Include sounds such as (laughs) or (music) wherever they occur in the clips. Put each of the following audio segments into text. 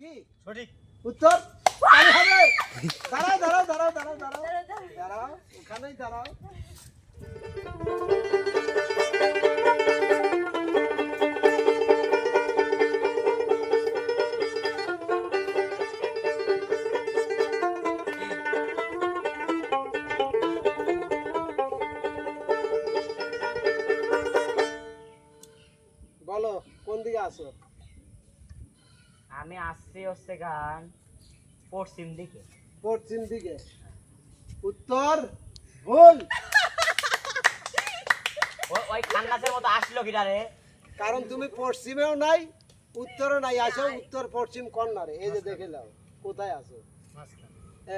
কি? সঠিক। উত্তর? দাঁড়াও দাঁড়াও দাঁড়াও দাঁড়াও দাঁড়াও। দাঁড়াও ওখানেই দাঁড়াও। বলো কোন দিকে আছো? আমি আসছি হচ্ছে গান পশ্চিম দিকে। পশ্চিম দিকে। উত্তর ভুল। ওই খান্নাসের মতো আসলো কিনা রে? কারণ তুমি পশ্চিমেও নাই উত্তরও নাই আসো উত্তর পশ্চিম কর্নারে। এই যে দেখে নাও কোথায় আছো?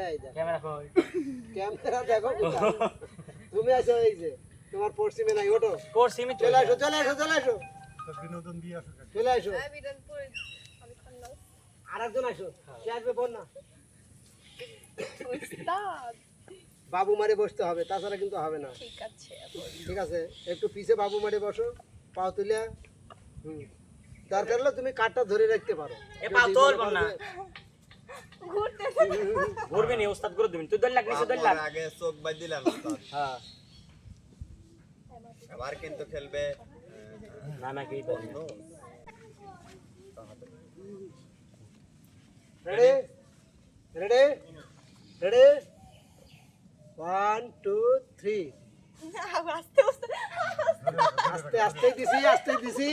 এই দেখো। ক্যামেরা কই ক্যামেরা দেখো তুমি আছো এই যে তোমার পশ্চিমে নাই ওঠো। পশ্চিমে চলে আসো চলে আসো চলে আসো। বিনোদন দিয়ে আসো চলে আসো। হ্যাঁ, খন্ডাস আর একজন আসো কে আসবে বল না বাবু মারে বসতে হবে তাছাড়া কিন্তু হবে না। ঠিক আছে। ঠিক আছে একটু পিছে বাবু মারে বসো পাও তুলে। হুম। দরকার হলে তুমি কাঠটা ধরে রাখতে পারো। এ পাও তোল মনে না। ঘুরবি নি ওস্তাদ করে দিবি তুই দল লাগ দল লাগ আগে চোখ বাদ দিলাম ওস্তাদ। হ্যাঁ। এবার কিন্তু খেলবে না না কি বল ready ready ready one two three আস্তে আস্তে দিছি আস্তে দিছি।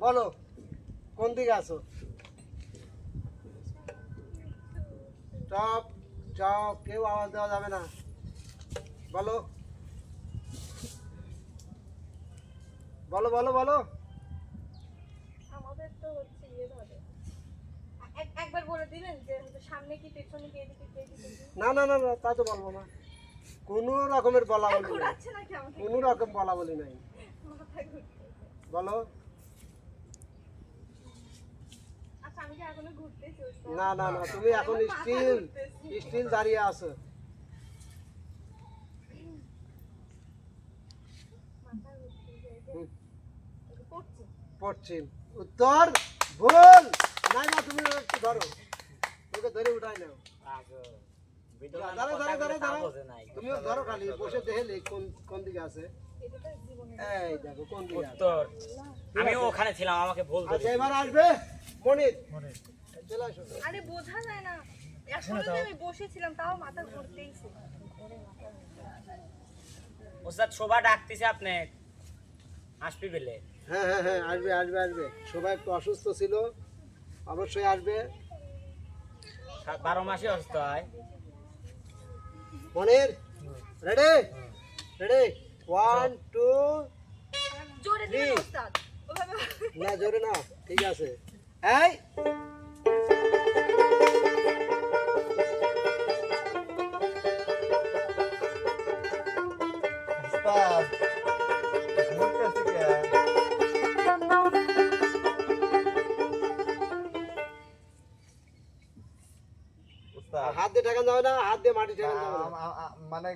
বলো কোন দিকে আছো? চপ চপ কেউ আওয়াজ দেওয়া যাবে না। বলো। বলো বলো বলো। আমাদের তো হচ্ছে ইয়ে ধরে। একবার বলে দিবেন যে সামনে কি পেছনে কি এদিকে কি এদিকে কি? না না না না তা তো বলব না। কোনো রকমের বলা বলি কোনো রকম বলা বলি নাই বলো আচ্ছা আমি কি এখনও ঘুরতেছি ওস্তাদ? না না না তুমি এখন স্টিল স্টিল দাঁড়িয়ে আছো। পশ্চিম উত্তর ভুল। নাই না তুমি একটু ধরো। তোকে ধরে উঠাই নাও। দাঁড়াও দাঁড়াও দাঁড়াও দাঁড়াও। তুমিও ধরো খালি বসে দেখে কোন কোন দিকে আছে। এটা তো জীবনে এই দেখো কোন দিকে উত্তর। আমি ওখানে ছিলাম আমাকে ভুল আচ্ছা এবার আসবে? মনির। মনে চলে আসো। আরে বোঝা যায় না। এখনও যে আমি বসেছিলাম তাও মাথা ঘুরতেই ছিল। ওস্তাদ শোভা ডাকতেছে আপনি। আসবি বেলে। হ্যাঁ হ্যাঁ হ্যাঁ আসবে আসবে আসবে। সবাই একটু অসুস্থ ছিল। অবশ্যই আসবে। বারো মাসে অসুস্থ হয়। Monir ready ready one two জোরে ওস্তাদ। না জোরে না ঠিক আছে। এই। হাত দিয়ে ঠেকান যাবে না হাত দিয়ে মাটি ঠেকান যাবে মানে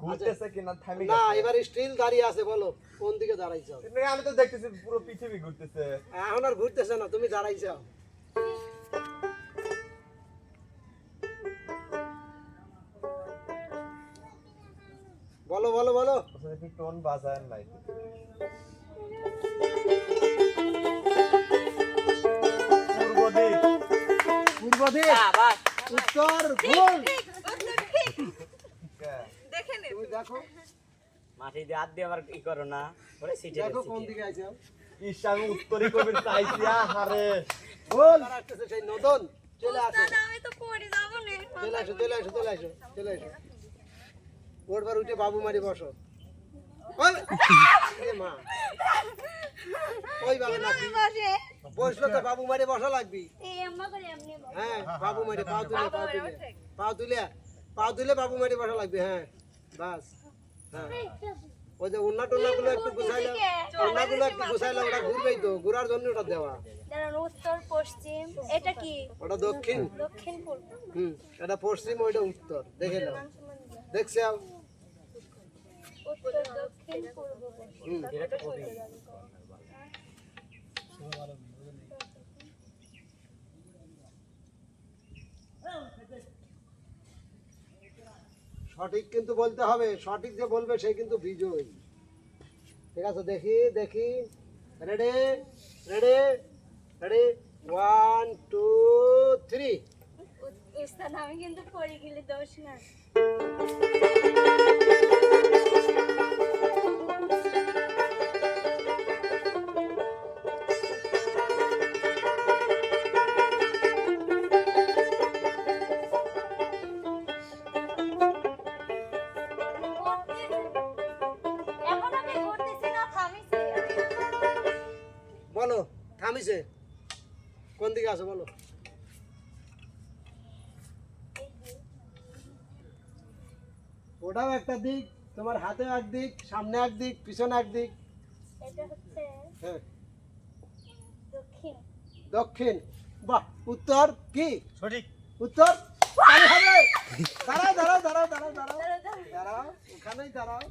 ঘুরতেছে কিনা থামি না এবার স্টিল দাঁড়িয়ে আছে বলো। কোন দিকে দাঁড়াইছো? আমি তো দেখতেছি পুরো পৃথিবী ঘুরতেছে। এখন আর ঘুরতেছে না তুমি দাঁড়াইছো। বলো বলো বলো। টোন বাজায় নাই। পূর্ব দিক। পূর্ব দিক। উত্তর ভুল ঠিক উত্তর ঠিক কে? দেখে। মাটি দিয়ে হাত দিয়ে আবার ই করো না ওরে সিটে দেখো কোন দিকে আইছো ইস আমি উত্তরই করবেন চাইছি আহারে। আসতেছে সেই নদন চলে আসো। আমি তো পড়ে যাব না। চলে আসো চলে আসো চলে আসো চলে আসো। ওরবার উঠে বাবু মারি বসো। ওই, মা। ওই বাবা নাকি বসে? বসল তো বাবু মারি বসা লাগবি এই আম্মা করে এমনি হ্যাঁ বাবু মারি পাও তুলে পাও তুলে। পাও তুলে পাও তুলে বাবু মারি বসা লাগবে হ্যাঁ। বাস। হ্যাঁ। ওই যে উন্না টুন্না গুলো একটু গুছাইলাম উন্না গুলো একটু গুছাইলাম ওটা ঘুরবেই তো ঘুরার জন্য ওটা দেওয়া। উত্তর পশ্চিম। এটা কি? ওটা দক্ষিণ। দক্ষিণ পূর্ব। হুম এটা পশ্চিম ওইটা উত্তর। দেখে নাও। দেখছে উত্তর দক্ষিণ পূর্ব। হুম। সঠিক কিন্তু বলতে হবে, সঠিক যে বলবে সে কিন্তু বিজয়ী। ঠিক আছে, দেখি দেখি। Ready ready ready one two three আমি কিন্তু পড়ে গেলে দোষ না ওটাও একটা দিক তোমার হাতে এক দিক সামনে এক দিক পিছনে এক দিক। এটা হচ্ছে হ্যাঁ। দক্ষিণ। দক্ষিণ। বাহ উত্তর কি? সঠিক। উত্তর? দাঁড়াও দাঁড়াও দাঁড়াও। দাঁড়াও, দাঁড়াও। দাঁড়াও ওখানেই দাঁড়াও।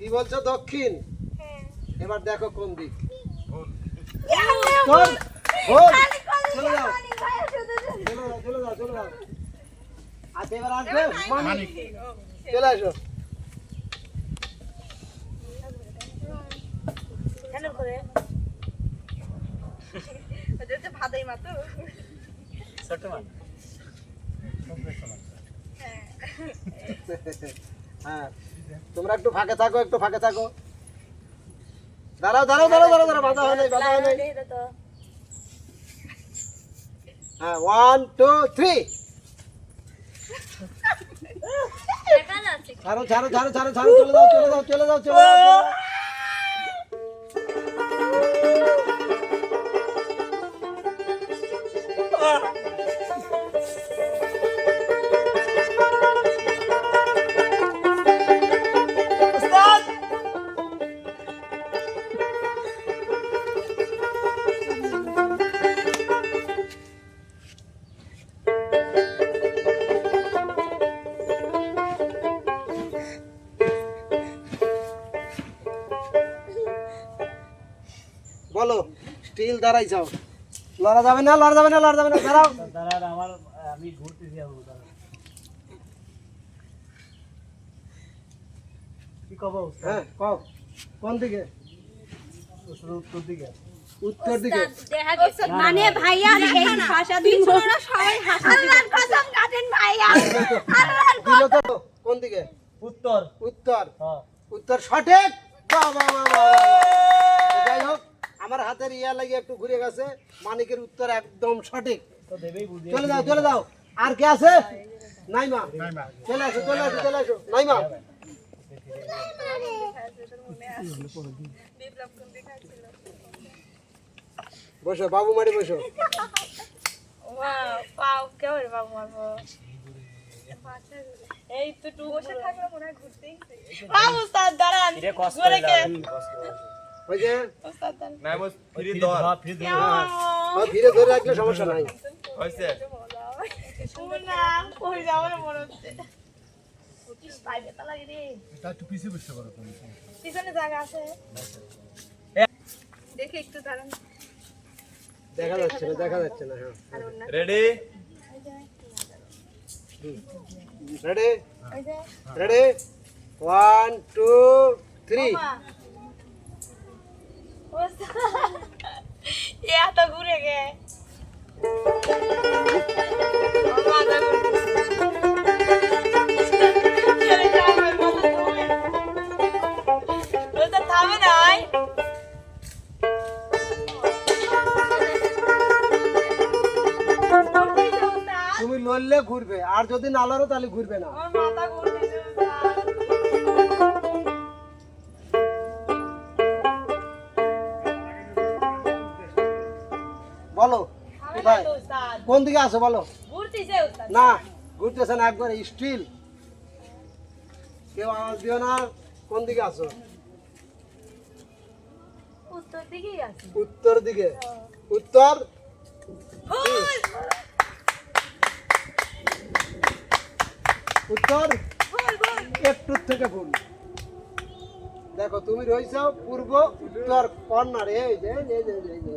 কি বলছো দক্ষিণ? হ্যাঁ। এবার দেখো কোন দিক। চলে যাও। চলে যাও চলে যাও আচ্ছা এবার আসবে? চলে আসো। ছোট মান হ্যাঁ। (laughs) তোমরা একটু ফাঁকে থাকো একটু ফাঁকে থাকো। দাঁড়াও দাঁড়াও দাঁড়াও দাঁড়াও দাঁড়াও বাধা হয় নাই বাধা হয় নাই। হ্যাঁ ওয়ান টু থ্রি ছাড়ো ছাড়ো ছাড়ো ছাড়ো ছাড়ো চলে যাও চলে যাও চলে যাও চলে যাও। স্টিল দাঁড়াই যাও। লড়া যাবে না লড়া যাবে না লড়া যাবে না দাঁড়াও। দাঁড়ান আমার আমি কি কব হ্যাঁ কও। কোন দিকে? উত্তর দিকে। উত্তর দিকে। মানে ভাইয়া এই ভাষা দিব সবাই হাসা কসম কাটেন ভাইয়া। দিল তো কোন দিকে? উত্তর। উত্তর। হ্যাঁ। উত্তর সঠিক? বাহ, বাহ, বাহ, বাহ, বাহ। যাই হোক আমার হাতের ইয়া লাগে একটু ঘুরে গেছে মানিকের উত্তর একদম সঠিক। তো দেবেই বুঝিয়ে চলে যাও চলে যাও। আর কে আছে? নাইমা। চলে আসো চলে আসো চলে আসো। নাইমা। বসো বাবু মারি বসো। এই তো টু বসে থাকলে মনে হয় ঘুরতেই বাবু উস্তাদ দাঁড়ান। ওই যে ফ্রি ধরে। রাখলে সমস্যা নাই। হইছে না কই যাব না মনে হচ্ছে। পাই বেতা লাগে রে। পিছনে জায়গা আছে। দেখে একটু দাঁড়ান। দেখা যাচ্ছে না দেখা যাচ্ছে না হ্যাঁ। Ready ready ready one two three এ এত ঘুরে গে। মাথা থামে নাই তুমি লড়লে ঘুরবে আর যদি না লড়ো তাহলে ঘুরবে না। মাথা ঘুরতেছে কোথায় কোন দিকে আছো বলো? না ঘুরতেছে না একবার স্টিল কেউ আওয়াজ দিও না কোন দিকে আছো? উত্তর দিকেই আছে। উত্তর দিকে। উত্তর? উত্তর? একটু থেকে ভুল। দেখো তুমি রয়েছ পূর্ব উত্তর কর্নার। এই যে এই যে, এই যে,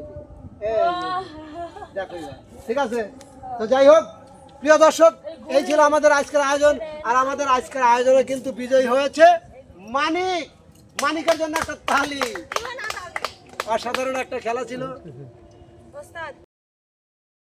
ঠিক আছে? তো যাই হোক, প্রিয় দর্শক, এই ছিল আমাদের আজকের আয়োজন, আর আমাদের আজকের আয়োজনে কিন্তু বিজয়ী হয়েছে মানিক মানিকের জন্য একটা তালি। অসাধারণ একটা খেলা ছিল।